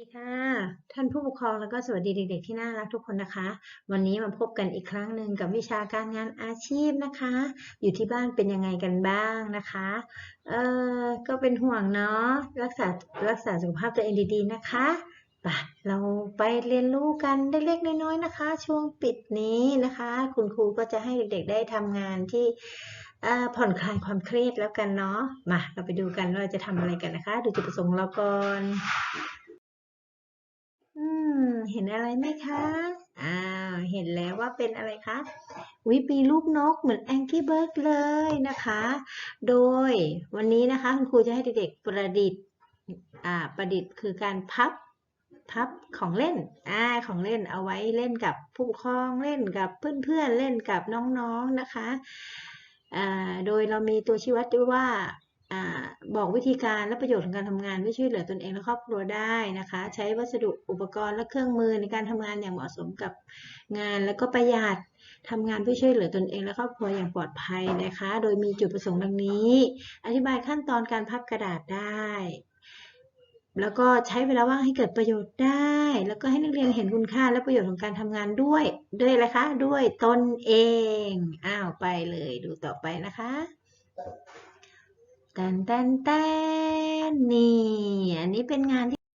ดีค่ะ ท่านผู้ปกครองแล้วก็สวัสดีเด็ก ๆ ที่น่ารักทุกคนนะคะ วันนี้มาพบกันอีกครั้งหนึ่งกับวิชาการงานอาชีพนะคะ อยู่ที่บ้านเป็นยังไงกันบ้างนะคะเออก็เป็นห่วงเนาะรักษารักษาสุขภาพตัวเองดีๆนะคะไปเราไปเรียนรู้กันเล็กๆน้อยๆนะคะ ช่วงปิดนี้นะคะ คุณครูก็จะให้เด็กๆ ได้ทำงานที่ผ่อนคลายความเครียดแล้วกันเนาะ มา เราไปดูกันว่าจะทำอะไรกันนะคะ ดูจุดประสงค์เราก่อน เห็นอะไรไหมคะอ่าเห็นแล้วว่าเป็นอะไรคะวิมีรูปนกเหมือน Angry Bird เลยนะคะ โดยวันนี้นะคะคุณครูจะให้เด็กๆประดิษฐ์อ่าประดิษฐ์คือการพับพับของเล่นอ่าของเล่นเอาไว้เล่นกับผู้ปกครองเล่นกับเพื่อนๆเล่นกับน้องๆนะคะอ่าโดยเรามีตัวชี้วัดด้วยว่า บอกวิธีการและประโยชน์ของการทำงานไม่ช่วยเหลือตนเองและครอบครัวได้นะคะ ใช้วัสดุอุปกรณ์และเครื่องมือในการทำงานอย่างเหมาะสมกับงาน แล้วก็ประหยัดทำงานเพื่อช่วยเหลือตนเองและครอบครัวอย่างปลอดภัยนะคะ โดยมีจุดประสงค์ดังนี้ อธิบายขั้นตอนการพับกระดาษได้ แล้วก็ใช้เวลาว่างให้เกิดประโยชน์ได้ แล้วก็ให้นักเรียนเห็นคุณค่าและประโยชน์ของการทำงานด้วย ด้วยอะไรคะ ด้วยตนเอง อ้าวไปเลยดูต่อไปนะคะ แตนแตนแตนนี่ อันนี้เป็นงานที่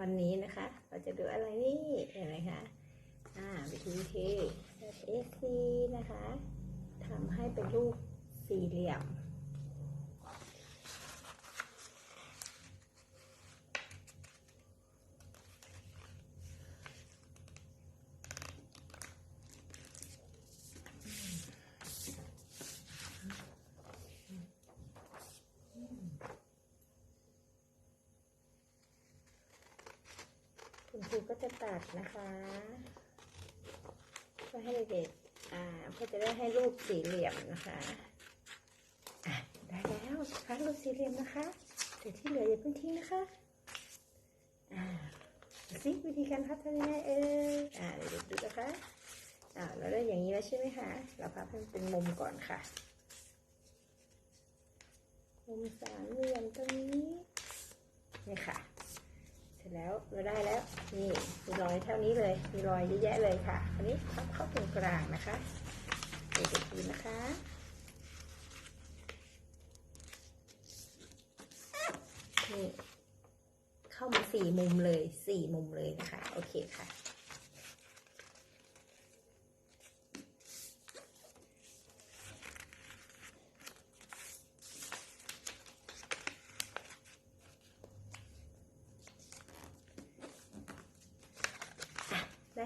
วันนี้นะคะ เราจะดูอะไรนี่เห็นไหมคะอ่าวิธีวิธีเอซีนะคะทำให้เป็นรูปสี่เหลี่ยม คุณครูก็จะตัดนะคะเพื่อให้เด็กอ่าเพื่อจะได้ให้รูปสี่เหลี่ยมนะคะอะได้แล้วคะรูปสี่เหลี่ยมนะคะแต่ที่เหลืออย่าเพิ่งทิ้งนะคะอ่าสิวิธีการพับทำยังไงเอ่ยอ่าเดี๋ยวดูนะคะอ่าเราได้อย่างนี้แล้วใช่ไหมคะ เราพับให้มันเป็นมุมก่อนค่ะ มุมสามเหลี่ยมตรงนี้นี่ค่ะ ร็จแล้วเราได้แล้วนี่มีรอยเท่านี้เลย มีรอยเยอะแยะเลยค่ะ อันนี้พับเข้าตรงกลางนะคะเด็กๆดูนะคะนี่เข้ามาสี่มุมเลยสี่มุมเลยนะคะ โอเคค่ะ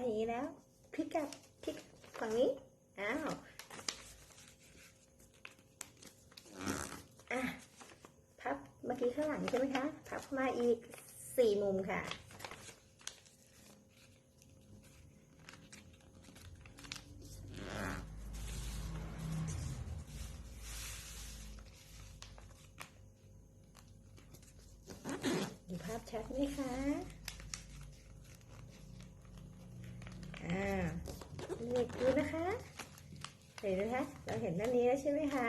อย่างนี้แล้วพลิกกลับพลิกฝั่งนี้อ้าวอะพับเมื่อกี้ข้างหลังใช่ไหมคะพับมาอีกสี่มุมค่ะดูภาพชัดไหมคะ อ่าเด็กดูนะคะเห็นไหมคะ เห็นด้านนี้แล้วใช่ไหมคะ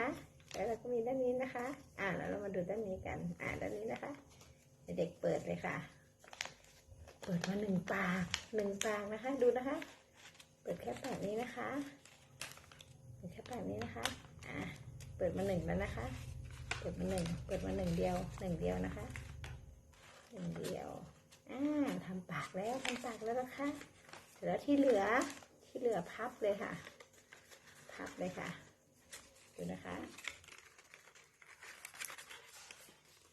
แล้วเราก็มีด้านนี้นะคะ อ่าแล้วเรามาดูด้านนี้กัน อ่าด้านนี้นะคะ เด็กเปิดเลยค่ะ เปิดมาหนึ่งปากหนึ่งปากนะคะ ดูนะคะ เปิดแค่ปากนี้นะคะ เปิดแค่ปากนี้นะคะ อ่าเปิดมาหนึ่งแล้วนะคะ เปิดมาหนึ่ง เปิดมาหนึ่งเดียวหนึ่งเดียวนะคะหนึ่งเดียว อ่าทำปากแล้วทำปากแล้วนะคะเสร็จแล้วที่เหลือที่เหลือพับเลยค่ะ พับเลยค่ะ ดูนะคะ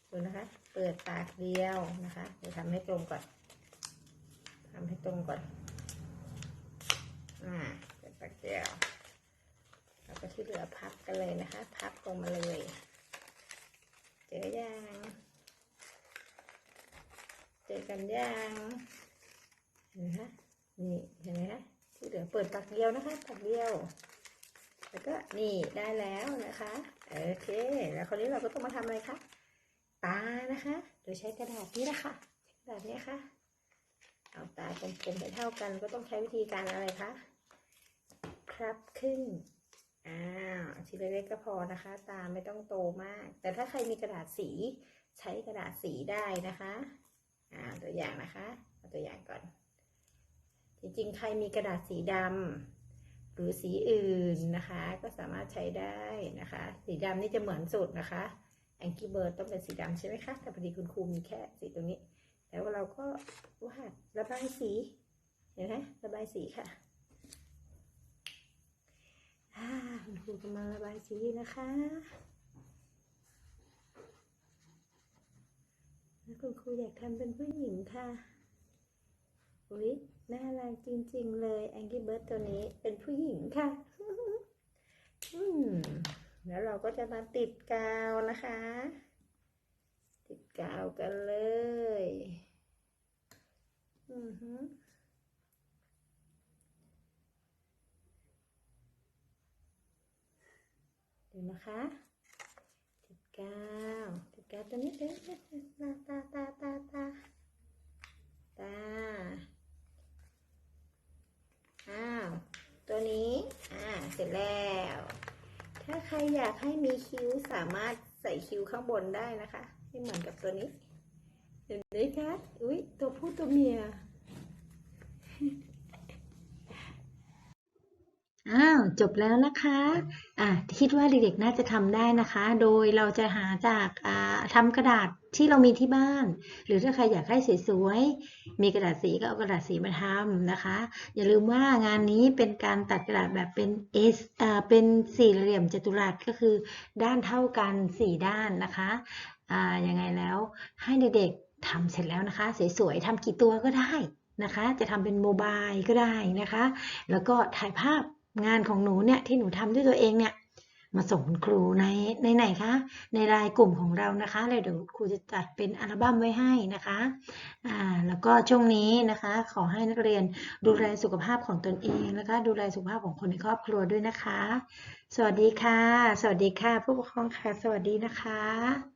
ดูนะคะ เปิดปากเดียวนะคะเดี๋ยวทำให้ตรงก่อนทำให้ตรงก่อน อ่าเปิดปากเดียวแล้วก็ที่เหลือพับกันเลยนะคะ พับตรงมาเลย เจอยัง เจอกันยังนไหมคะนี่เห็นไหมคะที่เหลือเปิดปากเดียวนะคะปากเดียว แล้วก็นี่ได้แล้วนะคะโอเค แล้วคราวนี้เราก็ต้องมาทำอะไรคะตานะคะ โดยใช้กระดาษนี้นะคะกระดาษนี้ค่ะเอาตากลมๆให้เท่ากันก็ต้องใช้วิธีการอะไรคะพับขึ้นอ้าวชิ้นเล็กๆก็พอนะคะ ตาไม่ต้องโตมาก แต่ถ้าใครมีกระดาษสีใช้กระดาษสีได้นะคะอ่าตัวอย่างนะคะเอาตัวอย่างก่อน จริงๆ ใครมีกระดาษสีดำ หรือสีอื่นนะคะ ก็สามารถใช้ได้นะคะ สีดำนี่จะเหมือนสุดนะคะแองกี้เบิร์ดต้องเป็นสีดำใช่ไหมคะ แต่พอดีคุณครูมีแค่สีตรงนี้ แล้วเราก็วาดระบายสี เห็นไหมระบายสีค่ะอ่าคุณครูกำลังระบายสีนะคะ แล้วคุณครูอยากทำเป็นผู้หญิงค่ะ อุ๊ยน่ารักจริง ๆ เลยแองกี้เบิร์ดตัวนี้เป็นผู้หญิงค่ะ อืมแล้วเราก็จะมาติดกาวนะคะ ติดกาวกันเลย อือฮึดูนะคะ ติดกาวติดกาวตัวนี้เลยตาตาตาตาตาตา อ้าว ตัวนี้ อ่า เสร็จแล้ว ถ้าใครอยากให้มีคิ้วสามารถใส่คิ้วข้างบนได้นะคะ ให้เหมือนกับตัวนี้ เห็นไหมคะ อุ้ยตัวผู้ตัวเมีย อ้าวจบแล้วนะคะอะคิดว่าเด็กๆน่าจะทำได้นะคะ โดยเราจะหาจากอ่าทำกระดาษที่เรามีที่บ้าน หรือถ้าใครอยากให้สวยๆมีกระดาษสีก็เอากระดาษสีมาทำนะคะ อย่าลืมว่างานนี้เป็นการตัดกระดาษแบบเป็น S อ่าเป็นสี่เหลี่ยมจัตุรัสก็คือ ด้านเท่ากัน4ด้านนะคะอ่ายังไงแล้วให้เด็กๆทำเสร็จแล้วนะคะ สวยๆทำกี่ตัวก็ได้นะคะ จะทำเป็นโมบายก็ได้นะคะ แล้วก็ถ่ายภาพ งานของหนูเนี่ยที่หนูทำด้วยตัวเองเนี่ย มาส่งคุณครูในในไหนคะ ในรายกลุ่มของเรานะคะเลยเดี๋ยวครูจะจัดเป็นอัลบั้มไว้ให้นะคะอ่าแล้วก็ช่วงนี้นะคะ ขอให้นักเรียนดูแลสุขภาพของตนเองแล้วก็ดูแลสุขภาพของคนในครอบครัวด้วยนะคะ สวัสดีค่ะ สวัสดีค่ะ ผู้ปกครองค่ะ สวัสดีนะคะ